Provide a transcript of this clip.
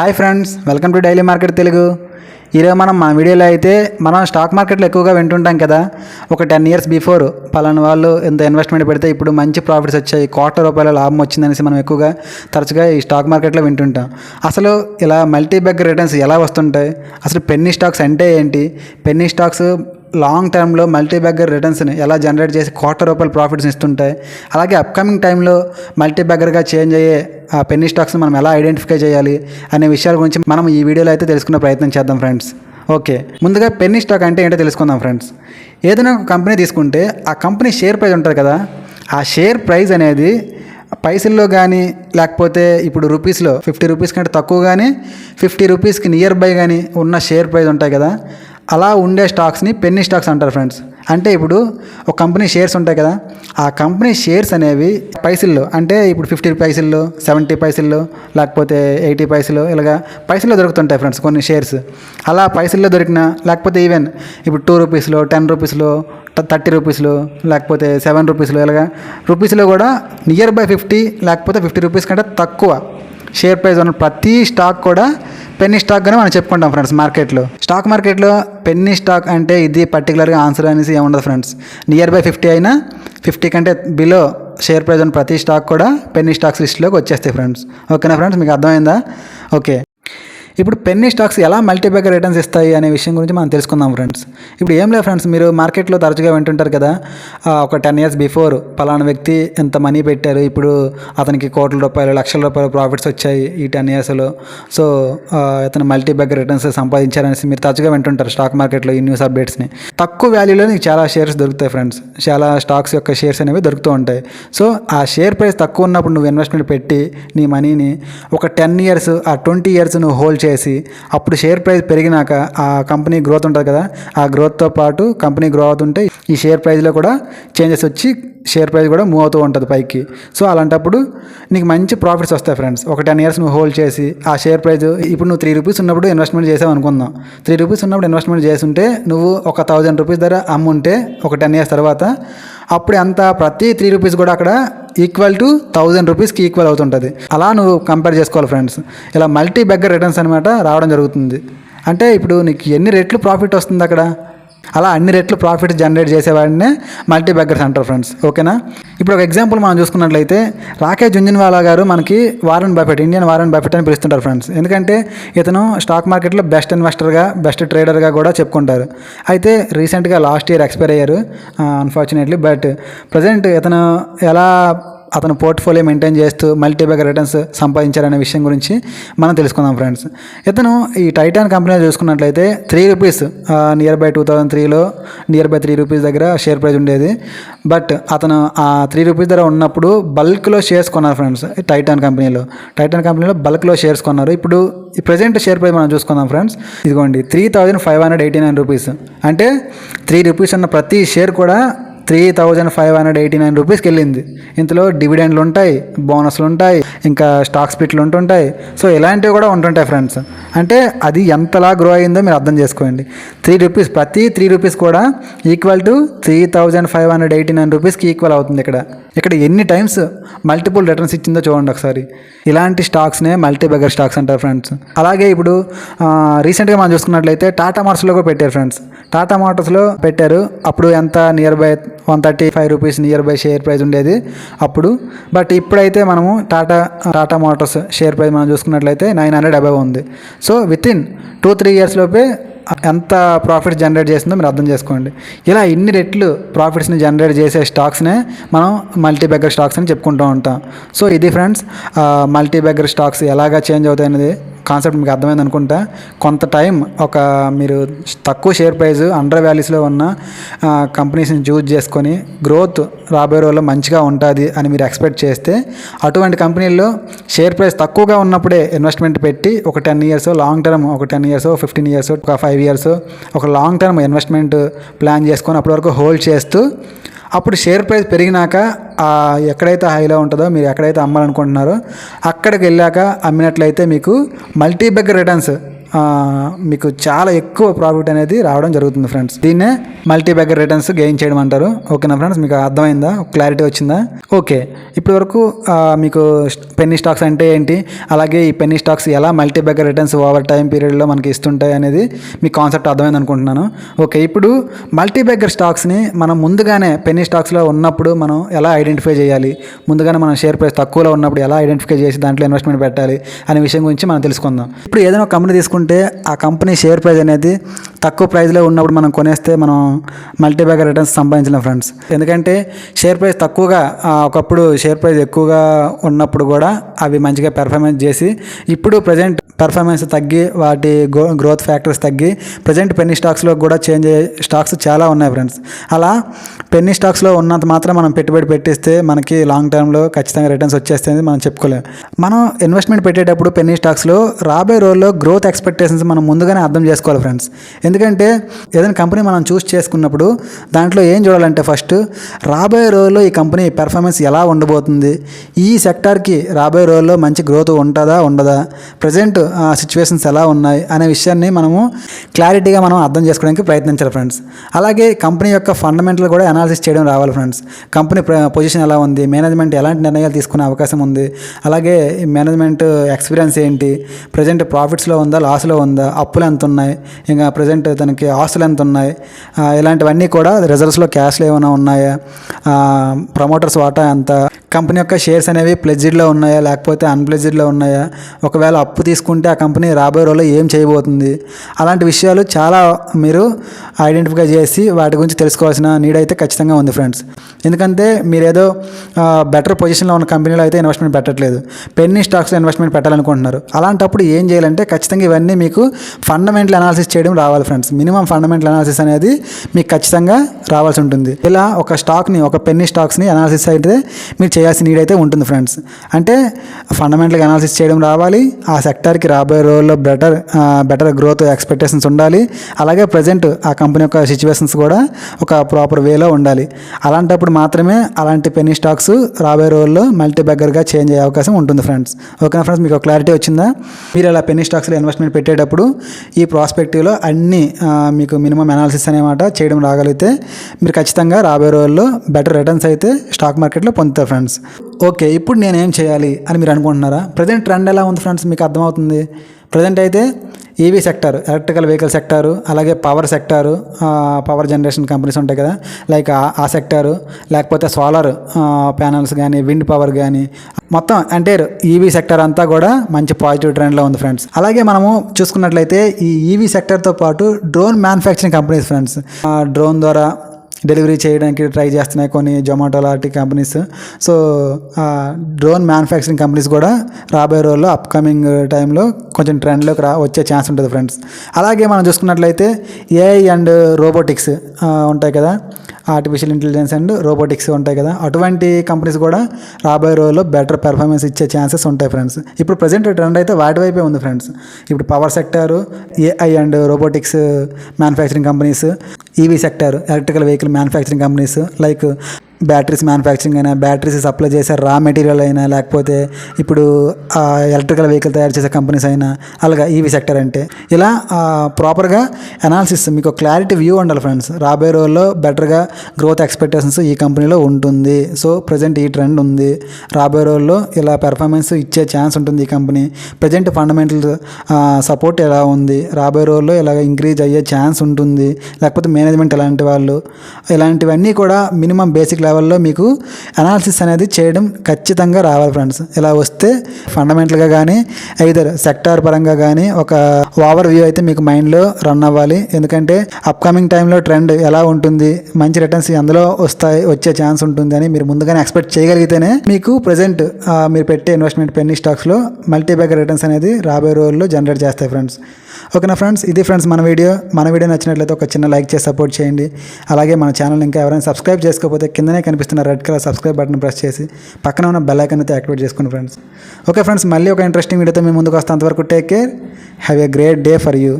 Hi friends welcome to daily market Telugu. ఈరోజు మనం మన వీడియోలో అయితే మనం స్టాక్ మార్కెట్లో ఎక్కువగా వింటుంటాం కదా ఒక టెన్ ఇయర్స్ బిఫోర్. పలానా వాళ్ళు ఇంత ఇన్వెస్ట్మెంట్ పెడితే ఇప్పుడు మంచి ప్రాఫిట్స్ వచ్చాయి కోట్ల రూపాయల లాభం వచ్చిందనేసి మనం ఎక్కువగా తరచుగా ఈ స్టాక్ మార్కెట్లో వింటుంటాం. అసలు ఇలా మల్టీ బ్యాగ్ రిటర్న్స్ ఎలా వస్తుంటాయి? అసలు పెన్నీ స్టాక్స్ అంటే ఏంటి? పెన్నీ స్టాక్స్ లాంగ్ టర్మ్లో మల్టీ బ్యాగర్ రిటర్న్స్ని ఎలా జనరేట్ చేసి కోట్ల రూపాయల ప్రాఫిట్స్ ఇస్తుంటాయి అలాగే అప్కమింగ్ టైంలో మల్టీ బ్యాగర్గా చేంజ్ అయ్యే ఆ పెన్నీ స్టాక్స్ని మనం ఎలా ఐడెంటిఫై చేయాలి అనే విషయాల గురించి మనం ఈ వీడియోలో అయితే తెలుసుకునే ప్రయత్నం చేద్దాం ఫ్రెండ్స్ ఓకే ముందుగా పెన్నీ స్టాక్ అంటే ఏంటో తెలుసుకుందాం ఫ్రెండ్స్ ఏదైనా ఒక కంపెనీ తీసుకుంటే ఆ కంపెనీ షేర్ ప్రైస్ ఉంటుంది కదా ఆ షేర్ ప్రైస్ అనేది పైసల్లో కానీ లేకపోతే ఇప్పుడు రూపీస్లో ఫిఫ్టీ రూపీస్ కంటే తక్కువ కానీ ఫిఫ్టీ రూపీస్కి నియర్ బై కానీ ఉన్న షేర్ ప్రైస్ ఉంటాయి కదా అలా ఉండే స్టాక్స్ని పెన్నీ స్టాక్స్ అంటారు ఫ్రెండ్స్. అంటే ఇప్పుడు ఒక కంపెనీ షేర్స్ ఉంటాయి కదా ఆ కంపెనీ షేర్స్ అనేవి పైసల్లో అంటే ఇప్పుడు ఫిఫ్టీ పైసల్లో సెవెంటీ పైసల్లో లేకపోతే ఎయిటీ పైసలు ఇలాగా పైసల్లో దొరుకుతుంటాయి ఫ్రెండ్స్ కొన్ని షేర్స్. అలా పైసల్లో దొరికిన లేకపోతే ఈవెన్ ఇప్పుడు టూ రూపీస్లో టెన్ రూపీస్లో థర్టీ రూపీస్లో లేకపోతే సెవెన్ రూపీస్లో ఇలాగా రూపీస్లో కూడా నియర్ బై ఫిఫ్టీ లేకపోతే ఫిఫ్టీ రూపీస్ కంటే తక్కువ షేర్ ప్రైస్ ఉన్న ప్రతి స్టాక్ కూడా పెన్నీ స్టాక్గానే మనం చెప్పుకుంటాం ఫ్రెండ్స్ మార్కెట్లో. స్టాక్ మార్కెట్లో పెన్నీ స్టాక్ అంటే ఇది పర్టికులర్గా ఆన్సర్ అనేసి ఏముండదు ఫ్రెండ్స్. నియర్ బై ఫిఫ్టీ అయినా ఫిఫ్టీ కంటే బిలో షేర్ ప్రైస్ ఉన్న ప్రతి స్టాక్ కూడా పెన్నీ స్టాక్స్ లిస్ట్లోకి వచ్చేస్తాయి ఫ్రెండ్స్. ఓకేనా ఫ్రెండ్స్? మీకు అర్థమైందా? ఓకే. ఇప్పుడు పెన్నీ స్టాక్స్ ఎలా మల్టీబ్యాగర్ రిటర్న్స్ ఇస్తాయి అనే విషయం గురించి మనం తెలుసుకుందాం ఫ్రెండ్స్ ఇప్పుడు ఏం లేదు ఫ్రెండ్స్ మీరు మార్కెట్లో తరచుగా వింటుంటారు కదా ఒక టెన్ ఇయర్స్ బిఫోర్ పలానా వ్యక్తి ఎంత మనీ పెట్టారు ఇప్పుడు అతనికి కోట్ల రూపాయలు లక్షల రూపాయలు ప్రాఫిట్స్ వచ్చాయి ఈ టెన్ ఇయర్స్లో సో అతను ఇతను మల్టీబ్యాగర్ రిటర్న్స్ సంపాదించారనేసి మీరు తరచుగా వింటుంటారు స్టాక్ మార్కెట్లో ఈ న్యూస్ అప్డేట్స్ని తక్కువ వాల్యూలో నీకు చాలా షేర్స్ దొరుకుతాయి ఫ్రెండ్స్ చాలా స్టాక్స్ యొక్క షేర్స్ అనేవి దొరుకుతూ ఉంటాయి. సో ఆ షేర్ ప్రైస్ తక్కువ ఉన్నప్పుడు నువ్వు ఇన్వెస్ట్మెంట్ పెట్టి నీ మనీని ఒక టెన్ ఇయర్స్ ఆ ట్వంటీ ఇయర్స్ నువ్వు హోల్డ్ చేసి అప్పుడు షేర్ ప్రైస్ పెరిగినాక ఆ కంపెనీ గ్రోత్ ఉంటుంది కదా ఆ గ్రోత్తో పాటు కంపెనీ గ్రో అవుతుంటే ఈ షేర్ ప్రైస్లో కూడా చేంజెస్ వచ్చి షేర్ ప్రైస్ కూడా మూవ్ అవుతూ ఉంటుంది పైకి. సో అలాంటప్పుడు నీకు మంచి ప్రాఫిట్స్ వస్తాయి ఫ్రెండ్స్. ఒక టెన్ ఇయర్స్ నువ్వు హోల్డ్ చేసి ఆ షేర్ ప్రైస్ ఇప్పుడు నువ్వు త్రీ రూపీస్ ఉన్నప్పుడు ఇన్వెస్ట్మెంట్ చేసావు అనుకుందాం. త్రీ రూపీస్ ఉన్నప్పుడు ఇన్వెస్ట్మెంట్ చేస్తుంటే నువ్వు ఒక థౌజండ్ రూపీస్ ధర అమ్ముంటే ఒక టెన్ ఇయర్స్ తర్వాత అప్పుడు ఎంత ప్రతి త్రీ రూపీస్ కూడా అక్కడ ఈక్వల్ టు థౌజండ్ రూపీస్కి ఈక్వల్ అవుతుంటుంది. అలా నువ్వు కంపేర్ చేసుకోవాలి ఫ్రెండ్స్ ఇలా మల్టీ బెగ్గర్ రిటర్న్స్ అనమాట రావడం జరుగుతుంది. అంటే ఇప్పుడు నీకు ఎన్ని రెట్లు ప్రాఫిట్ వస్తుంది అక్కడ? అలా అన్ని రెట్లు ప్రాఫిట్ జనరేట్ చేసేవాడినే మల్టీ బెగ్గర్స్ అంటారు ఫ్రెండ్స్ ఓకేనా? ఇప్పుడు ఒక ఎగ్జాంపుల్ మనం చూసుకున్నట్లయితే రాకేష్ జుంజన్వాలా గారు మనకి Warren Buffett Indian Warren Buffett అని పిలుస్తుంటారు ఫ్రెండ్స్ ఎందుకంటే ఇతను స్టాక్ మార్కెట్లో బెస్ట్ ఇన్వెస్టర్గా బెస్ట్ ట్రేడర్గా కూడా చెప్పుకుంటారు. అయితే రీసెంట్గా లాస్ట్ ఇయర్ ఎక్స్పైర్ అయ్యారు అన్ఫార్చునేట్లీ బట్ ప్రజెంట్ ఇతను ఎలా అతను పోర్ట్ఫోలియో మెయింటైన్ చేస్తూ మల్టీబ్యాగర్ రిటర్న్స్ సంపాదించారనే విషయం గురించి మనం తెలుసుకుందాం ఫ్రెండ్స్ ఇతను ఈ టైటాన్ కంపెనీలో చూసుకున్నట్లయితే three rupees near by two thousand త్రీలో నియర్ బై త్రీ రూపీస్ దగ్గర షేర్ ప్రైస్ ఉండేది. బట్ అతను ఆ త్రీ రూపీస్ దగ్గర ఉన్నప్పుడు బల్క్లో షేర్స్ కొన్నారు ఫ్రెండ్స్ టైటాన్ కంపెనీలో టైటాన్ కంపెనీలో బల్క్లో షేర్స్ కొన్నారు. ఇప్పుడు ఈ ప్రజెంట్ షేర్ ప్రైస్ మనం చూసుకుందాం ఫ్రెండ్స్ ఇదిగోండి three thousand five hundred eighty nine rupees అంటే త్రీ రూపీస్ ఉన్న ప్రతి షేర్ కూడా three thousand five hundred eighty nine రూపీస్కి వెళ్ళింది ఇందులో డివిడెండ్లు ఉంటాయి బోనస్లు ఉంటాయి ఇంకా స్టాక్ స్పిట్లు ఉంటుంటాయి. సో ఇలాంటివి కూడా ఉంటుంటాయి ఫ్రెండ్స్ అంటే అది ఎంతలా గ్రో అయిందో మీరు అర్థం చేసుకోండి. త్రీ రూపీస్ ప్రతి త్రీ రూపీస్ కూడా equal to three thousand five hundred eighty nine రూపీస్కి ఈక్వల్ అవుతుంది ఇక్కడ. ఇక్కడ ఎన్ని టైమ్స్ మల్టిపుల్ రిటర్న్స్ ఇచ్చిందో చూడండి ఒకసారి. ఇలాంటి స్టాక్స్నే మల్టీబెగర్ స్టాక్స్ అంటారు ఫ్రెండ్స్ అలాగే ఇప్పుడు రీసెంట్గా మనం చూసుకున్నట్లయితే టాటా మార్స్లో కూడా పెట్టారు ఫ్రెండ్స్ టాటా మోటార్స్లో పెట్టారు. అప్పుడు ఎంత? Near by one thirty five rupees near by share price ఉండేది అప్పుడు. బట్ ఇప్పుడైతే మనము Tata Tata Motors share price మనం చూసుకున్నట్లయితే నైన్ హండ్రెడ్ అబవ్ ఉంది. So within two three years లోపే ఎంత ప్రాఫిట్ జనరేట్ చేసిందో మీరు అర్థం చేసుకోండి. ఇలా ఇన్ని రెట్లు ప్రాఫిట్స్ని జనరేట్ చేసే స్టాక్స్నే మనం మల్టీ బెగ్గర్ స్టాక్స్ అని చెప్పుకుంటూ ఉంటాం. సో ఇది ఫ్రెండ్స్ మల్టీ బెగ్గర్ స్టాక్స్ ఎలాగా చేంజ్ అవుతాయి అనేది కాన్సెప్ట్ మీకు అర్థమైంది అనుకుంటా. కొంత టైం ఒక మీరు తక్కువ షేర్ ప్రైస్ అండర్ వ్యాలీస్లో ఉన్న కంపెనీస్ని చూజ్ చేసుకొని గ్రోత్ రాబోయే రోజుల్లో మంచిగా ఉంటుంది అని మీరు ఎక్స్పెక్ట్ చేస్తే అటువంటి కంపెనీల్లో షేర్ ప్రైస్ తక్కువగా ఉన్నప్పుడే ఇన్వెస్ట్మెంట్ పెట్టి ఒక టెన్ ఇయర్స్ లాంగ్ టర్మ్ ఒక టెన్ ఇయర్స్ ఫిఫ్టీన్ ఇయర్స్ ఒక ఫైవ్ ఇయర్స్ ఒక లాంగ్ టర్మ్ ఇన్వెస్ట్మెంట్ ప్లాన్ చేసుకొని అప్పటి వరకు హోల్డ్ చేస్తూ అప్పుడు షేర్ ప్రైస్ పెరిగినాక ఎక్కడైతే హైలో ఉంటుందో మీరు ఎక్కడైతే అమ్మాలనుకుంటున్నారో అక్కడికి వెళ్ళాక అమ్మినట్లయితే మీకు మల్టీ బెగ్గర్ రిటర్న్స్ మీకు చాలా ఎక్కువ ప్రాఫిట్ అనేది రావడం జరుగుతుంది ఫ్రెండ్స్ దీన్నే మల్టీ బ్యాగర్ రిటర్న్స్ గెయిన్ చేయడం అంటారు. ఓకేనా ఫ్రెండ్స్ మీకు అర్థమైందా? క్లారిటీ వచ్చిందా? ఓకే. ఇప్పటి వరకు మీకు పెన్నీ స్టాక్స్ అంటే ఏంటి? అలాగే ఈ పెన్నీ స్టాక్స్ ఎలా multi bagger returns over time పీరియడ్లో మనకి ఇస్తుంటాయి అనేది మీ కాన్సెప్ట్ అర్థమైంది అనుకుంటున్నాను. ఓకే ఇప్పుడు మల్టీ బ్యాగర్ స్టాక్స్ని మనం ముందుగానే పెన్నీ స్టాక్స్లో ఉన్నప్పుడు మనం ఎలా ఐడెంటిఫై చేయాలి? ముందుగానే మనం షేర్ ప్రైస్ తక్కువలో ఉన్నప్పుడు ఎలా ఐడెంటిఫై చేసి దాంట్లో ఇన్వెస్ట్మెంట్ పెట్టాలి అనే విషయం గురించి మనం తెలుసుకుందాం. ఇప్పుడు ఏదైనా కంపెనీ తీసుకుంటే ఆ కంపెనీ షేర్ ప్రైస్ అనేది తక్కువ ప్రైస్లో ఉన్నప్పుడు మనం కొనేస్తే మనం మల్టీబ్యాగర్ రిటర్న్స్ సంపాదించలేం ఫ్రెండ్స్ ఎందుకంటే షేర్ ప్రైస్ తక్కువగా ఒకప్పుడు షేర్ ప్రైస్ ఎక్కువగా ఉన్నప్పుడు కూడా అవి మంచిగా పెర్ఫార్మెన్స్ చేసి ఇప్పుడు ప్రజెంట్ పెర్ఫార్మెన్స్ తగ్గి వాటి గ్రో గ్రోత్ ఫ్యాక్టర్స్ తగ్గి ప్రజెంట్ పెన్నీ స్టాక్స్లో కూడా చేంజ్ అయ్యే స్టాక్స్ చాలా ఉన్నాయి ఫ్రెండ్స్ అలా పెన్నీ స్టాక్స్లో ఉన్నంత మాత్రం మనం పెట్టుబడి పెట్టిస్తే మనకి లాంగ్ టర్మ్లో ఖచ్చితంగా రిటర్న్స్ వచ్చేస్తుంది మనం చెప్పుకోలేం. మనం ఇన్వెస్ట్మెంట్ పెట్టేటప్పుడు పెన్నీ స్టాక్స్లో రాబోయే రోజుల్లో గ్రోత్ ఎక్స్పెక్టేషన్స్ మనం ముందుగానే అర్థం చేసుకోవాలి ఫ్రెండ్స్ ఎందుకంటే ఏదైనా కంపెనీ మనం చూస్ చేసుకున్నప్పుడు దాంట్లో ఏం చూడాలంటే ఫస్ట్ రాబోయే రోజుల్లో ఈ కంపెనీ పెర్ఫార్మెన్స్ ఎలా ఉండబోతుంది? ఈ సెక్టార్కి రాబోయే రోజుల్లో మంచి గ్రోత్ ఉంటుందా ఉండదా? ప్రజెంట్ సిచ్యువేషన్స్ ఎలా ఉన్నాయి? అనే విషయాన్ని మనము క్లారిటీగా మనం అర్థం చేసుకోవడానికి ప్రయత్నించాలి ఫ్రెండ్స్ అలాగే కంపెనీ యొక్క ఫండమెంటల్ కూడా అనాలిసిస్ చేయడం రావాలి ఫ్రెండ్స్ కంపెనీ పొజిషన్ ఎలా ఉంది? మేనేజ్మెంట్ ఎలాంటి నిర్ణయాలు తీసుకునే అవకాశం ఉంది? అలాగే మేనేజ్మెంట్ ఎక్స్పీరియన్స్ ఏంటి? ప్రజెంట్ ప్రాఫిట్స్లో ఉందా లాస్లో ఉందా? అప్పులు ఎంత ఉన్నాయి ఇంకా ప్రజెంట్ తనకి ఆస్తులు ఎంత ఉన్నాయి? ఇలాంటివన్నీ కూడా రిజర్వ్స్లో క్యాష్లు ఏమైనా ఉన్నాయా? ప్రమోటర్స్ వాటా ఎంత? కంపెనీ యొక్క షేర్స్ అనేవి ప్లెజిడ్లో ఉన్నాయా లేకపోతే అన్ప్లెజిడ్లో ఉన్నాయా? ఒకవేళ అప్పు తీసుకుంటే ఆ కంపెనీ రాబోయే రోజుల్లో ఏం చేయబోతుంది? అలాంటి విషయాలు చాలా మీరు ఐడెంటిఫై చేసి వాటి గురించి తెలుసుకోవాల్సిన నీడ్ అయితే ఖచ్చితంగా ఉంది ఫ్రెండ్స్. ఎందుకంటే మీరు ఏదో బెటర్ పొజిషన్లో ఉన్న కంపెనీలో అయితే ఇన్వెస్ట్మెంట్ పెట్టట్లేదు. పెన్నీ స్టాక్స్లో ఇన్వెస్ట్మెంట్ పెట్టాలనుకుంటున్నారు. అలాంటప్పుడు ఏం చేయాలంటే ఖచ్చితంగా ఇవన్నీ మీకు ఫండమెంటల్ అనాలిసిస్ చేయడం రావాలి ఫ్రెండ్స్. మినిమం ఫండమెంటల్ అనాలిసిస్ అనేది మీకు ఖచ్చితంగా రావాల్సి ఉంటుంది. ఇలా ఒక స్టాక్ని ఒక పెన్నీ స్టాక్స్ని అనాలిసిస్ అయితే మీరు చేయాల్సిన నీడ్ అయితే ఉంటుంది ఫ్రెండ్స్ అంటే ఫండమెంటల్గా అనాలిసిస్ చేయడం రావాలి ఆ సెక్టార్కి రాబోయే రోజుల్లో బెటర్ బెటర్ గ్రోత్ ఎక్స్పెక్టేషన్స్ ఉండాలి. అలాగే ప్రజెంట్ ఆ కంపెనీ యొక్క సిచ్యువేషన్స్ కూడా ఒక ప్రాపర్ వేలో ఉండాలి. అలాంటప్పుడు మాత్రమే అలాంటి పెన్నీ స్టాక్స్ రాబోయే రోజుల్లో మల్టీ బెగ్గర్గా చేంజ్ అయ్యే అవకాశం ఉంటుంది ఫ్రెండ్స్ ఓకేనా ఫ్రెండ్స్ మీకు క్లారిటీ వచ్చిందా? మీరు అలా పెన్నీ స్టాక్స్లో ఇన్వెస్ట్మెంట్ పెట్టేటప్పుడు ఈ ప్రాస్పెక్టివ్లో అన్ని మీకు మినిమం అనాలిసిస్ అనేమాట చేయడం రాగలిగితే మీరు ఖచ్చితంగా రాబోయే రోజుల్లో బెటర్ రిటర్న్స్ అయితే స్టాక్ మార్కెట్లో పొందుతారు ఫ్రెండ్స్ ఓకే ఇప్పుడు నేను ఏం చేయాలి అని మీరు అనుకుంటున్నారా? ప్రజెంట్ ట్రెండ్ ఎలా ఉంది ఫ్రెండ్స్ మీకు అర్థమవుతుంది? ప్రజెంట్ అయితే EV sector electrical vehicle sector అలాగే power sector power generation companies ఉంటాయి కదా. లైక్ ఆ- ఆ సెక్టారు లేకపోతే సోలార్ ప్యానల్స్ కానీ విండ్ పవర్ కానీ మొత్తం అంటే ఈవీ సెక్టర్ అంతా కూడా మంచి పాజిటివ్ ట్రెండ్లో ఉంది ఫ్రెండ్స్ అలాగే మనము చూసుకున్నట్లయితే ఈ ఈవీ సెక్టర్తో పాటు drone manufacturing companies friends drone ద్వారా డెలివరీ చేయడానికి ట్రై చేస్తున్నాయి కొన్ని జొమాటో లాంటి companies. So drone manufacturing companies కూడా రాబోయే రోజుల్లో అప్కమింగ్ టైంలో కొంచెం ట్రెండ్లోకి రా వచ్చే ఛాన్స్ ఉంటుంది ఫ్రెండ్స్. అలాగే మనం చూసుకున్నట్లయితే ఏఐ అండ్ రోబోటిక్స్ ఉంటాయి కదా. ఆర్టిఫిషియల్ ఇంటెలిజెన్స్ అండ్ రోబోటిక్స్ ఉంటాయి కదా. అటువంటి కంపెనీస్ కూడా రాబోయే రోజుల్లో బెటర్ పెర్ఫార్మెన్స్ ఇచ్చే ఛాన్సెస్ ఉంటాయి ఫ్రెండ్స్ ఇప్పుడు ప్రజెంట్ ట్రెండ్ అయితే వాటి వైపే ఉంది ఫ్రెండ్స్ ఇప్పుడు power sector AI and robotics manufacturing companies EV sector electrical vehicle manufacturing companies like batteries manufacturing అయినా బ్యాటరీస్ సప్లై చేసే రా మెటీరియల్ అయినా లేకపోతే ఇప్పుడు ఎలక్ట్రికల్ వెహికల్ తయారు చేసే కంపెనీస్ అయినా అలాగా ఈవీ సెక్టర్ అంటే. ఇలా ప్రాపర్గా అనాలిసిస్ మీకు క్లారిటీ వ్యూ ఉండాలి ఫ్రెండ్స్ రాబోయే రోజుల్లో బెటర్గా గ్రోత్ ఎక్స్పెక్టేషన్స్ ఈ కంపెనీలో ఉంటుంది. సో ప్రజెంట్ ఈ ట్రెండ్ ఉంది. రాబోయే రోజుల్లో ఇలా పెర్ఫార్మెన్స్ ఇచ్చే ఛాన్స్ ఉంటుంది ఈ కంపెనీ ప్రజెంట్ ఫండమెంటల్ సపోర్ట్ ఎలా ఉంది? రాబోయే రోజుల్లో ఇలాగ ఇంక్రీజ్ అయ్యే ఛాన్స్ ఉంటుంది. లేకపోతే మేనేజ్మెంట్ ఎలాంటి వాళ్ళు? ఇలాంటివన్నీ కూడా మినిమం బేసిక్ లెవెల్లో మీకు అనాలిసిస్ అనేది చేయడం ఖచ్చితంగా రావాలి ఫ్రెండ్స్ ఇలా వస్తే ఫండమెంటల్గా కానీ ఐదర్ సెక్టార్ పరంగా కానీ ఒక ఓవర్ వ్యూ అయితే మీకు మైండ్లో రన్ అవ్వాలి. ఎందుకంటే అప్కమింగ్ టైంలో ట్రెండ్ ఎలా ఉంటుంది మంచి రిటర్న్స్ అందులో వస్తాయి వచ్చే ఛాన్స్ ఉంటుంది అని మీరు ముందుగానే ఎక్స్పెక్ట్ చేయగలిగితేనే మీకు ప్రజెంట్ మీరు పెట్టే ఇన్వెస్ట్మెంట్ పెన్నీ స్టాక్స్లో మల్టీ బ్యాగర్ రిటర్న్స్ అనేది రాబోయే రోజుల్లో జనరేట్ చేస్తాయి ఫ్రెండ్స్ ఓకేనా ఫ్రెండ్స్ ఇది ఫ్రెండ్స్ మన వీడియో. మన వీడియో నచ్చినట్లయితే ఒక చిన్న లైక్ చేసి సపోర్ట్ చేయండి. అలాగే మన ఛానల్ ఇంకా ఎవరైనా సబ్స్క్రైబ్ చేసుకోకపోతే కిందనే కనిపిస్తున్న red colour subscribe button press చేసి పక్కన ఉన్న బెల్ ఐకన్ అయితే యాక్టివేట్ చేసుకోండి ఫ్రెండ్స్. ఓకే ఫ్రెండ్స్ మళ్ళీ ఒక ఇంట్రెస్టింగ్ వీడియోతో మేము ముందుకు వస్తాం అంతవరకు take care have a great day for you